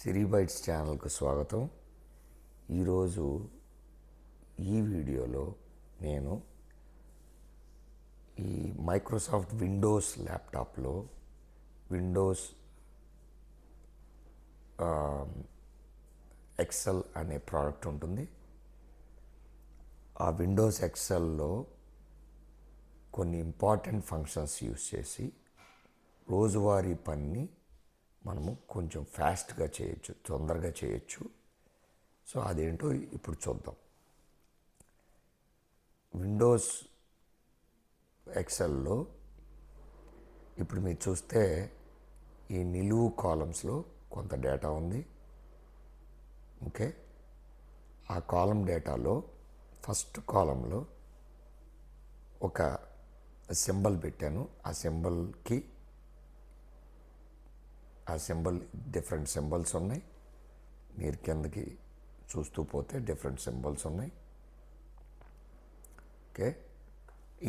సిరీబైట్స్ ఛానల్కు స్వాగతం. ఈరోజు ఈ వీడియోలో నేను ఈ మైక్రోసాఫ్ట్ విండోస్ ల్యాప్టాప్లో విండోస్ ఎక్సెల్ అనే ప్రోడక్ట్ ఉంటుంది. ఆ విండోస్ ఎక్సెల్లో కొన్ని ఇంపార్టెంట్ ఫంక్షన్స్ యూస్ చేసి రోజువారీ పనిని మనము కొంచెం ఫాస్ట్గా చేయొచ్చు తొందరగా చేయొచ్చు. సో అదేంటో ఇప్పుడు చూద్దాం. విండోస్ ఎక్సెల్లో ఇప్పుడు మీరు చూస్తే ఈ నిలువు కాలమ్స్లో కొంత డేటా ఉంది. ఓకే ఆ కాలం డేటాలో ఫస్ట్ కాలంలో ఒక సింబల్ పెట్టాను. ఆ సింబల్కి ఆ సింబల్ డిఫరెంట్ సింబల్స్ ఉన్నాయి. మీరు కిందకి చూస్తూ పోతే డిఫరెంట్ సింబల్స్ ఉన్నాయి. ఓకే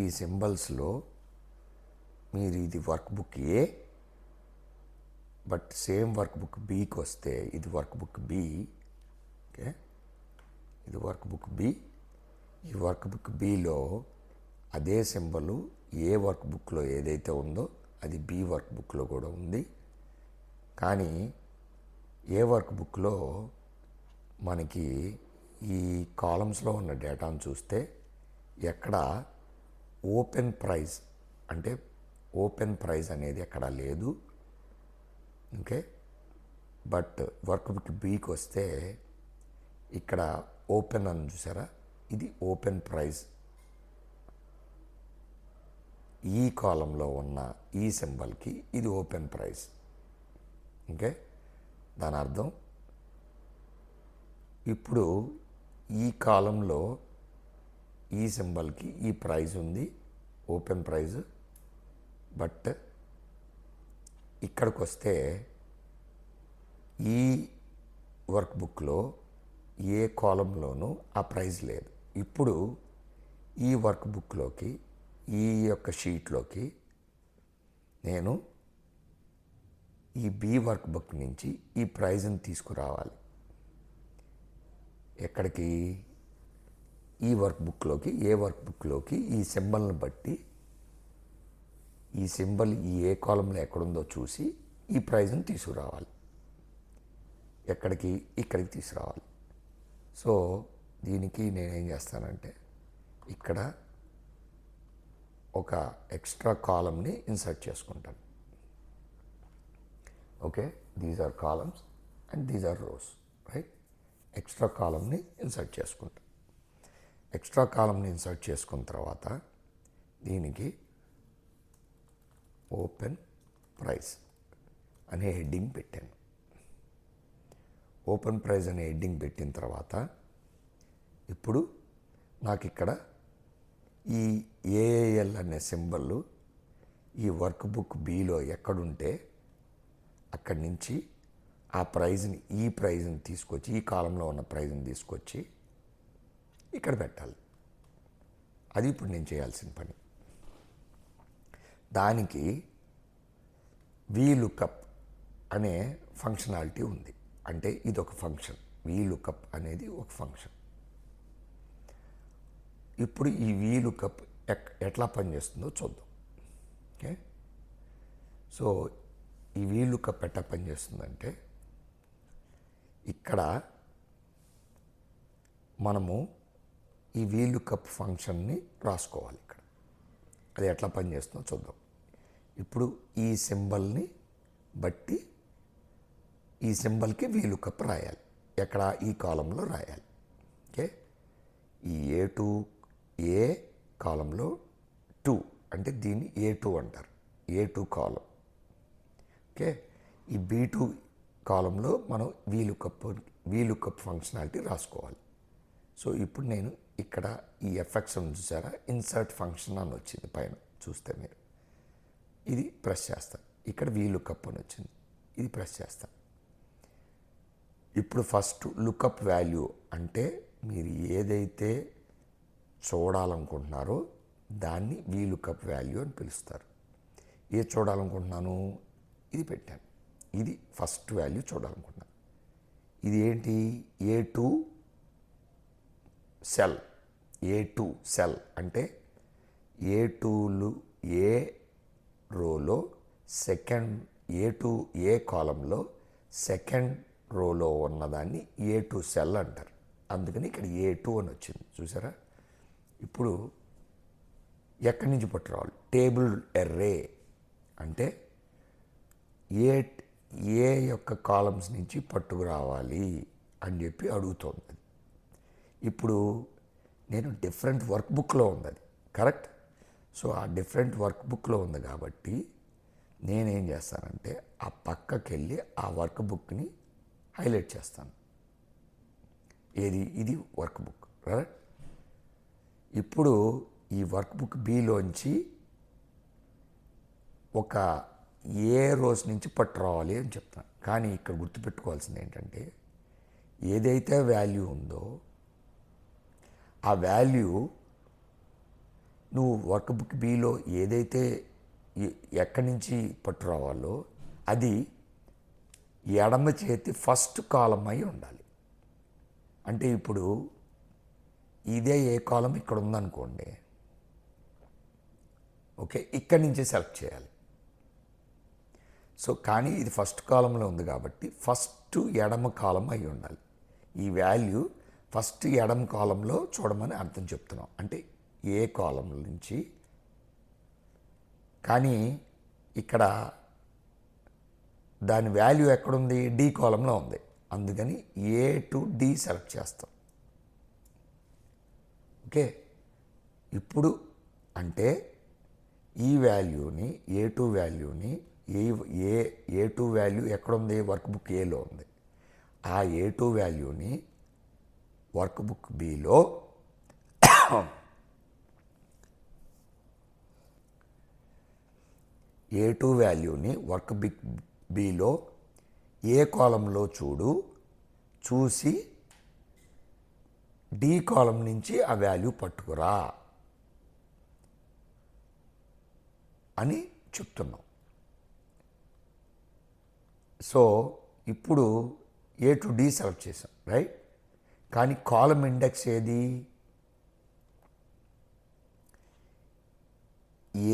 ఈ సింబల్స్లో మీరు ఇది work book A but same work book బీకి వస్తే ఇది వర్క్ బుక్ బి ఓకే ఇది వర్క్ బుక్ బి ఈ వర్క్ బుక్ బిలో అదే సింబల్ ఏ వర్క్ బుక్లో ఏదైతే ఉందో అది బి వర్క్ బుక్లో కూడా ఉంది. కానీ ఏ వర్క్ బుక్లో మనకి ఈ కాలమ్స్లో ఉన్న డేటాను చూస్తే ఎక్కడ ఓపెన్ ప్రైజ్ అంటే ఓపెన్ ప్రైజ్ అనేది ఎక్కడ లేదు. ఓకే? బట్ వర్క్ బుక్ బీకి వస్తే ఇక్కడ ఓపెన్ అని చూసారా? ఇది ఓపెన్ ప్రైజ్ ఈ కాలంలో ఉన్న ఈ సింబల్కి ఇది ఓపెన్ ప్రైజ్ ఓకే దాని అర్థం. ఇప్పుడు ఈ కాలంలో ఈ సింబల్కి ఈ ప్రైజ్ ఉంది ఓపెన్ ప్రైజ్. బట్ ఇక్కడికి వస్తే ఈ వర్క్ బుక్లో ఏ కాలంలోనూ ఆ ప్రైజ్ లేదు. ఇప్పుడు ఈ వర్క్ బుక్లోకి ఈ యొక్క షీట్లోకి నేను ఈ బీ వర్క్ బుక్ నుంచి ఈ ప్రైజ్ని తీసుకురావాలి. ఎక్కడికి? ఈ వర్క్ బుక్లోకి ఏ వర్క్ బుక్లోకి ఈ సింబల్ని బట్టి ఈ సింబల్ ఈ ఏ కాలంలో ఎక్కడుందో చూసి ఈ ప్రైజ్ని తీసుకురావాలి. ఎక్కడికి? ఇక్కడికి తీసుకురావాలి. సో దీనికి నేనేం చేస్తానంటే ఇక్కడ ఒక ఎక్స్ట్రా కాలంని ఇన్సర్ట్ చేసుకుంటాను. Okay these are columns and these are rows right extra కాలమ్ని insert చేసుకుంటాం. ఎక్స్ట్రా కాలమ్ని ఇన్సర్ట్ చేసుకున్న తర్వాత దీనికి ఓపెన్ ప్రైస్ అనే హెడ్డింగ్ పెట్టాను. ఓపెన్ ప్రైజ్ అనే హెడ్డింగ్ పెట్టిన తర్వాత ఇప్పుడు నాకు ఇక్కడ ఈ ఏఏఎల్ అనే సింబల్ ఈ వర్క్ బుక్ బిలో ఎక్కడుంటే అక్కడి నుంచి ఆ ప్రైజ్ని ఈ ప్రైజ్ని తీసుకొచ్చి ఈ కాలంలో ఉన్న ప్రైజ్ని తీసుకొచ్చి ఇక్కడ పెట్టాలి. అది ఇప్పుడు నేను చేయాల్సిన పని. దానికి వీ లుకప్ అనే ఫంక్షనాలిటీ ఉంది. అంటే ఇది ఒక ఫంక్షన్. వీ లుకప్ అనేది ఒక ఫంక్షన్. ఇప్పుడు ఈ వీ లుకప్ ఎట్లా పనిచేస్తుందో చూద్దాం. ఓకే? సో ఈ వీలుక పెట్ట ఎట్లా పనిచేస్తుందంటే ఇక్కడ మనము ఈ వీలు కప్ ఫంక్షన్ని రాసుకోవాలి ఇక్కడ. అది ఎట్లా పనిచేస్తుందో చూద్దాం. ఇప్పుడు ఈ సింబల్ని బట్టి ఈ సింబల్కి వీలు కప్ రాయాలి. ఎక్కడ? ఈ కాలంలో రాయాలి. ఓకే? ఈ ఏ టూ ఏ కాలంలో టూ అంటే దీన్ని ఏ టూ అంటారు. A two column. ఓకే? ఈ బీ టూ కాలంలో మనం వీలుకప్ వీలుకప్ ఫంక్షనాలిటీ రాసుకోవాలి. సో ఇప్పుడు నేను ఇక్కడ ఈ ఎఫెక్ట్స్ చూసారా? ఇన్సర్ట్ ఫంక్షన్ అని వచ్చింది పైన చూస్తే మీరు. ఇది ప్రెస్ చేస్తాను ఇక్కడ వీలుకప్ అని వచ్చింది. ఇది ప్రెస్ చేస్తాను ఇప్పుడు ఫస్ట్ లుకప్ వాల్యూ అంటే మీరు ఏదైతే చూడాలనుకుంటున్నారో దాన్ని వీలుకప్ వాల్యూ అని పిలుస్తారు. ఏ చూడాలనుకుంటున్నాను? ఇది పెట్టాను. ఇది ఫస్ట్ వాల్యూ చూడాలనుకుంటున్నాను ఇది ఏంటి? A two cell A two cell అంటే ఏ టూలు ఏ రోలో సెకండ్ ఏ టూ ఏ కాలంలో సెకండ్ రోలో ఉన్నదాన్ని ఏ టూ సెల్ అంటారు. అందుకని ఇక్కడ ఏ టూ అని వచ్చింది. చూసారా? ఇప్పుడు ఎక్కడి నుంచి పట్టురావాలి టేబుల్ ఎర్రే అంటే ఏ ఏ యొక్క కాలమ్స్ నుంచి పట్టుకురావాలి అని చెప్పి అడుగుతోంది. ఇప్పుడు నేను డిఫరెంట్ వర్క్ బుక్లో ఉంది అది కరెక్ట్? సో ఆ డిఫరెంట్ వర్క్ బుక్లో ఉంది కాబట్టి నేనేం చేస్తానంటే ఆ పక్కకి వెళ్ళి ఆ వర్క్ బుక్ని హైలైట్ చేస్తాను. ఏది? ఇది వర్క్ బుక్ కరెక్ట్? ఇప్పుడు ఈ వర్క్ బుక్ బిలోంచి ఒక ఏ రోజు నుంచి పట్టు రావాలి అని చెప్తాను కానీ ఇక్కడ గుర్తుపెట్టుకోవాల్సింది ఏంటంటే ఏదైతే వాల్యూ ఉందో ఆ వాల్యూ నువ్వు వర్క్ బుక్ బిలో ఏదైతే ఎక్కడి నుంచి పట్టు రావాలో అది ఎడమ చేతి ఫస్ట్ కాలం అయి ఉండాలి. అంటే ఇప్పుడు ఇదే ఏ కాలం ఇక్కడ ఉందనుకోండి ఓకే ఇక్కడి నుంచి సెలెక్ట్ చేయాలి. సో కానీ ఇది ఫస్ట్ కాలంలో ఉంది కాబట్టి ఫస్ట్ ఎడమ కాలం అయి ఉండాలి. ఈ వాల్యూ ఫస్ట్ ఎడమ కాలంలో చూడమని అర్థం చెప్తున్నాం. అంటే ఏ కాలం నుంచి? కానీ ఇక్కడ దాని వాల్యూ ఎక్కడుంది? డి కాలంలో ఉంది. అందుకని ఏ టు డి సెలెక్ట్ చేస్తాం. ఓకే? ఇప్పుడు అంటే ఈ వాల్యూని ఏ టూ వాల్యూని A A A two value ఎక్కడుంది? వర్క్ బుక్ ఏలో ఉంది. ఆ ఏ టూ వాల్యూని వర్క్ బుక్ బిలో ఏ టూ వాల్యూని వర్క్ బిక్ బిలో ఏ కాలంలో చూడు చూసి డి కాలం నుంచి ఆ వాల్యూ పట్టుకురా అని చెప్తున్నాం. సో ఇప్పుడు ఏ టు డి సెలెక్ట్ చేసాం రైట్ కానీ కాలం ఇండెక్స్ ఏది?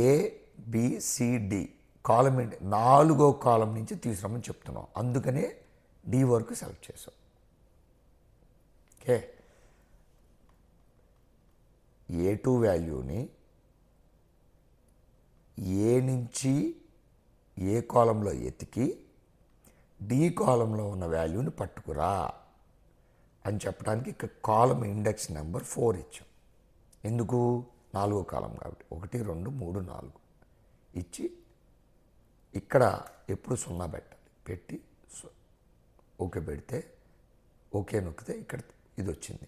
ఏ బిసిడి కాలం ఇండ నాలుగో కాలం నుంచి తీసుకురామని చెప్తున్నాం. అందుకనే డి వరకు సెలెక్ట్ చేసాం ఓకే? ఏ టూ వాల్యూని ఏ నుంచి ఏ కాలంలో ఎతికి డి కాలంలో ఉన్న వాల్యూని పట్టుకురా అని చెప్పడానికి ఇక్కడ కాలం ఇండెక్స్ నెంబర్ ఫోర్ ఇచ్చాం. ఎందుకు? నాలుగో కాలం కాబట్టి. ఒకటి రెండు మూడు నాలుగు. ఇచ్చి ఇక్కడ ఎప్పుడు సున్నా పెట్టాలి? పెట్టి ఓకే పెడితే ఓకే నొక్కితే ఇక్కడ ఇది వచ్చింది.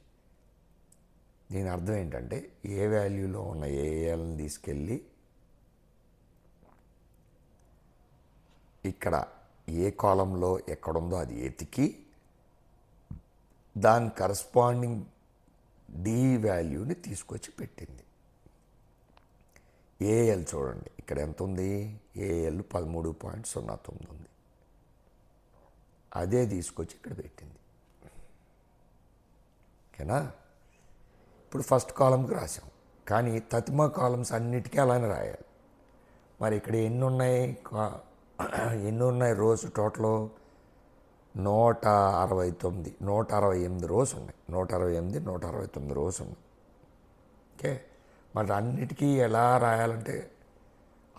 దీని అర్థం ఏంటంటే ఏ వాల్యూలో ఉన్న ఏఎల్ని తీసుకెళ్ళి ఇక్కడ ఏ కాలంలో ఎక్కడుందో అది ఎతికి దాని కరస్పాండింగ్ డి వాల్యూని తీసుకొచ్చి పెట్టింది. ఏఎల్ చూడండి ఇక్కడ ఎంత ఉంది? ఏఎల్ పదమూడు పాయింట్ సున్నా తొమ్మిది ఉంది. అదే తీసుకొచ్చి ఇక్కడ పెట్టింది. ఓకేనా? ఇప్పుడు ఫస్ట్ కాలంకి రాసాం కానీ తతిమా కాలమ్స్ అన్నిటికీ అలానే రాయాలి. మరి ఇక్కడ ఎన్ని ఉన్నాయి? ఎన్ని ఉన్నాయి రోజు టోటల్? నూట అరవై తొమ్మిది నూట అరవై ఎనిమిది రోజు ఉన్నాయి. నూట అరవై ఎనిమిది నూట అరవై తొమ్మిది రోజు ఉన్నాయి. ఓకే? మరి అన్నిటికీ ఎలా రాయాలంటే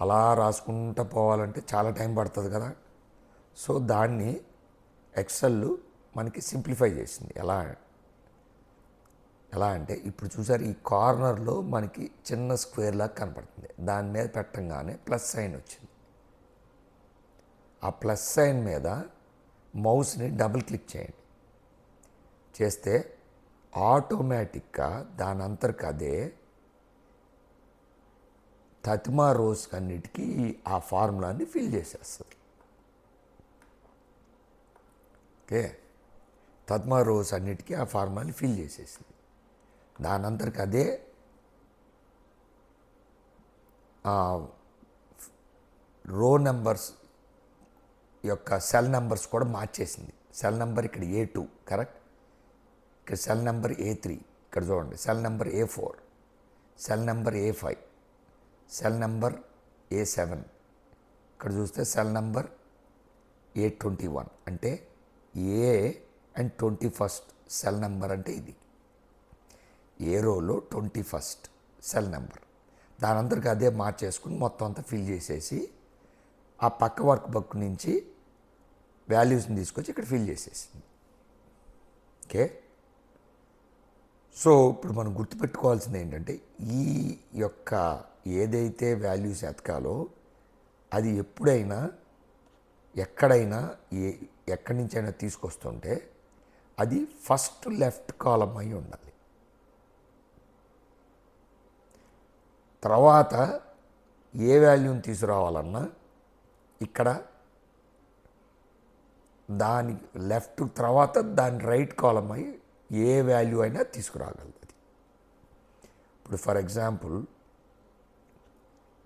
అలా రాసుకుంటూ పోవాలంటే చాలా టైం పడుతుంది కదా. సో దాన్ని ఎక్సెల్ మనకి సింప్లిఫై చేసింది. ఎలా? ఎలా అంటే ఇప్పుడు చూసారు ఈ కార్నర్లో మనకి చిన్న స్క్వేర్ లాగా కనపడుతుంది. దాని మీద పెట్టంగానే ప్లస్ సైన్ వచ్చింది. ఆ ప్లస్ సైన్ మీద మౌస్ని డబుల్ క్లిక్ చేయండి. చేస్తే ఆటోమేటిక్గా దాని అంతర్కదే అదే తతిమా రోస్ అన్నిటికీ ఆ ఫార్ములాని ఫిల్ చేసేస్తుంది. ఓకే? తత్మా రోస్ అన్నిటికీ ఆ ఫార్ములాని ఫిల్ చేసేసింది. దాని అంతరికి అదే రో నెంబర్స్ యొక్క సెల్ నెంబర్స్ కూడా మార్చేసింది. సెల్ నెంబర్ ఇక్కడ ఏ టూ కరెక్ట్? ఇక్కడ సెల్ నెంబర్ ఏ త్రీ ఇక్కడ చూడండి. Cell number A four cell number A five cell number A seven. ఇక్కడ చూస్తే cell number A twenty one అంటే A and twenty first cell number అంటే ఇది. ఏ రోలో ట్వంటీ ఫస్ట్ సెల్ నెంబర్. దాని అందరికి అదే మార్చేసుకుని మొత్తం అంతా ఫిల్ చేసేసి ఆ పక్క వర్క్ బుక్ నుంచి వాల్యూస్ని తీసుకొచ్చి ఇక్కడ ఫిల్ చేసేసింది. ఓకే? సో ఇప్పుడు మనం గుర్తుపెట్టుకోవాల్సింది ఏంటంటే ఈ యొక్క ఏదైతే వాల్యూస్ ఎతకాలో అది ఎప్పుడైనా ఎక్కడైనా ఏ ఎక్కడి నుంచైనా తీసుకొస్తుంటే అది ఫస్ట్ లెఫ్ట్ కాలం అయి ఉండాలి. తర్వాత ఏ వాల్యూని తీసుకురావాలన్నా ఇక్కడ దాని లెఫ్ట్ తర్వాత దాని రైట్ కాలం అయి ఏ వాల్యూ అయినా తీసుకురాగలదు. అది ఇప్పుడు ఫర్ ఎగ్జాంపుల్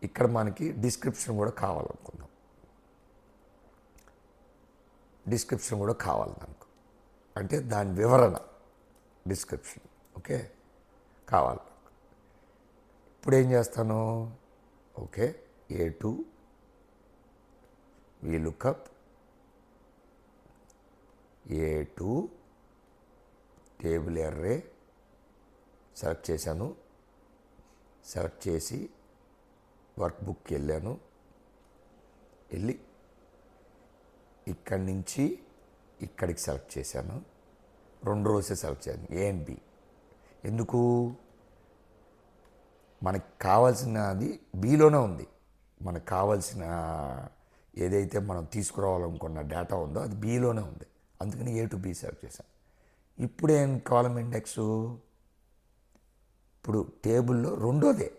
ఇక్కడ మనకి డిస్క్రిప్షన్ కూడా కావాలనుకుందాం. డిస్క్రిప్షన్ కూడా కావాలి దానికి అంటే దాని వివరణ డిస్క్రిప్షన్ ఓకే? కావాలి. ఇప్పుడు ఏం చేస్తాను? Okay A two VLOOKUP A two table array select చేశాను. సెలెక్ట్ చేసి వర్క్ బుక్కి వెళ్ళాను వెళ్ళి ఇక్కడి నుంచి ఇక్కడికి సెలెక్ట్ చేశాను. రెండు రోజే సెలెక్ట్ చేశాను. A and B. ఎందుకు? మనకి కావాల్సినది బీలోనే ఉంది. మనకు కావాల్సిన ఏదైతే మనం తీసుకురావాలనుకున్న డేటా ఉందో అది బీలోనే ఉంది. అందుకని ఏ టు బి సెలెక్ట్ చేశాను ఇప్పుడేం కాలం ఇండెక్స్? ఇప్పుడు టేబుల్లో రెండోదే.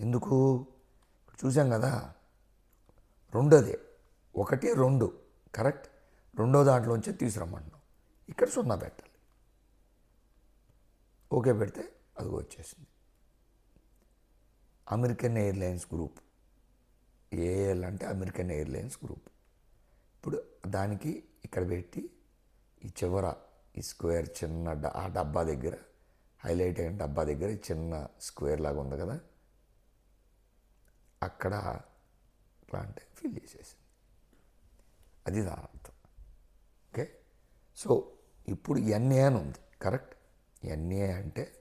ఎందుకు? చూసాం కదా. రెండోదే. ఒకటి రెండు. కరెక్ట్? రెండో దాంట్లోంచి తీసుకురమ్మన్నాం ఇక్కడ సున్నా పెట్టాలి. ఓకే పెడితే అది వచ్చేసింది. American Airlines group. ఏఎల్ అంటే అమెరికన్ ఎయిర్లైన్స్ గ్రూప్. ఇప్పుడు దానికి ఇక్కడ పెట్టి ఈ చివర ఈ స్క్వేర్ చిన్న ఆ డబ్బా దగ్గర హైలైట్ అయిన డబ్బా దగ్గర చిన్న స్క్వేర్ లాగా ఉంది కదా? అక్కడ అంటే ఫిల్ చేసేసింది. అది దాని అర్థం. ఓకే? సో ఇప్పుడు ఎన్ఏ అని ఉంది. కరెక్ట్? ఎన్ఏ అంటే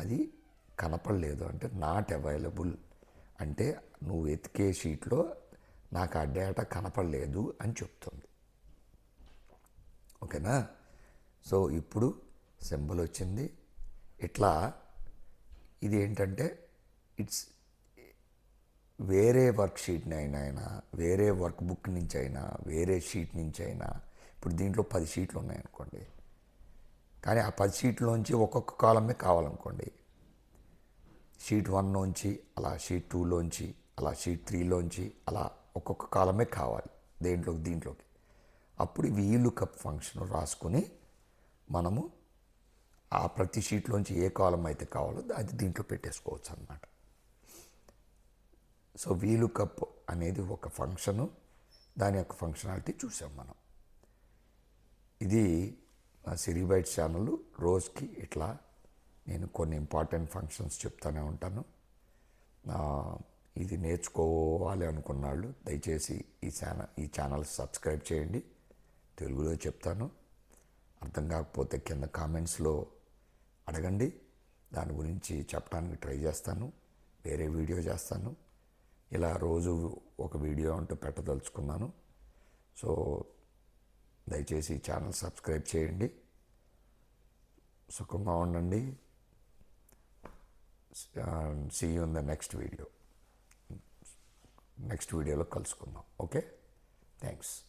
అది కనపడలేదు అంటే నాట్ అవైలబుల్. అంటే నువ్వు వెతికే షీట్లో నాకు ఆ డేటా కనపడలేదు అని చెప్తుంది. ఓకేనా? సో ఇప్పుడు సింబల్ వచ్చింది. ఇట్లా ఇది ఏంటంటే ఇట్స్ వేరే వర్క్ షీట్ని అయినా అయినా వేరే వర్క్ బుక్ నుంచి అయినా వేరే షీట్ నుంచి అయినా ఇప్పుడు దీంట్లో పది షీట్లు ఉన్నాయనుకోండి. కానీ ఆ పది షీట్లోంచి ఒక్కొక్క కాలమే కావాలనుకోండి. షీట్ వన్ నుంచి అలా షీట్ టూలోంచి అలా షీట్ త్రీలోంచి అలా ఒక్కొక్క కాలమే కావాలి దేంట్లోకి దీంట్లోకి. అప్పుడు వీలు కప్ ఫంక్షన్ రాసుకుని మనము ఆ ప్రతి షీట్లోంచి ఏ కాలం అయితే కావాలో అది దీంట్లో పెట్టేసుకోవచ్చు అన్నమాట. సో వీలు కప్ అనేది ఒక ఫంక్షను దాని యొక్క ఫంక్షనాలిటీ చూసాం మనం. ఇది సిరిబైట్ ఛానల్ రోజుకి ఇట్లా నేను కొన్ని ఇంపార్టెంట్ ఫంక్షన్స్ చెప్తూనే ఉంటాను. ఇది నేర్చుకోవాలి అనుకున్నాళ్ళు దయచేసి ఈ ఛానల్ ఈ ఛానల్ సబ్స్క్రైబ్ చేయండి. తెలుగులో చెప్తాను. అర్థం కాకపోతే కింద కామెంట్స్లో అడగండి. దాని గురించి చెప్పడానికి ట్రై చేస్తాను. వేరే వీడియో చేస్తాను. ఇలా రోజు ఒక వీడియో అంటూ పెట్టదలుచుకున్నాను. సో దయచేసి ఛానల్ సబ్స్క్రైబ్ చేయండి. సుఖంగా ఉండండి. See you in the next video. Next వీడియోలో కలుసుకుందాం. ఓకే? థ్యాంక్స్.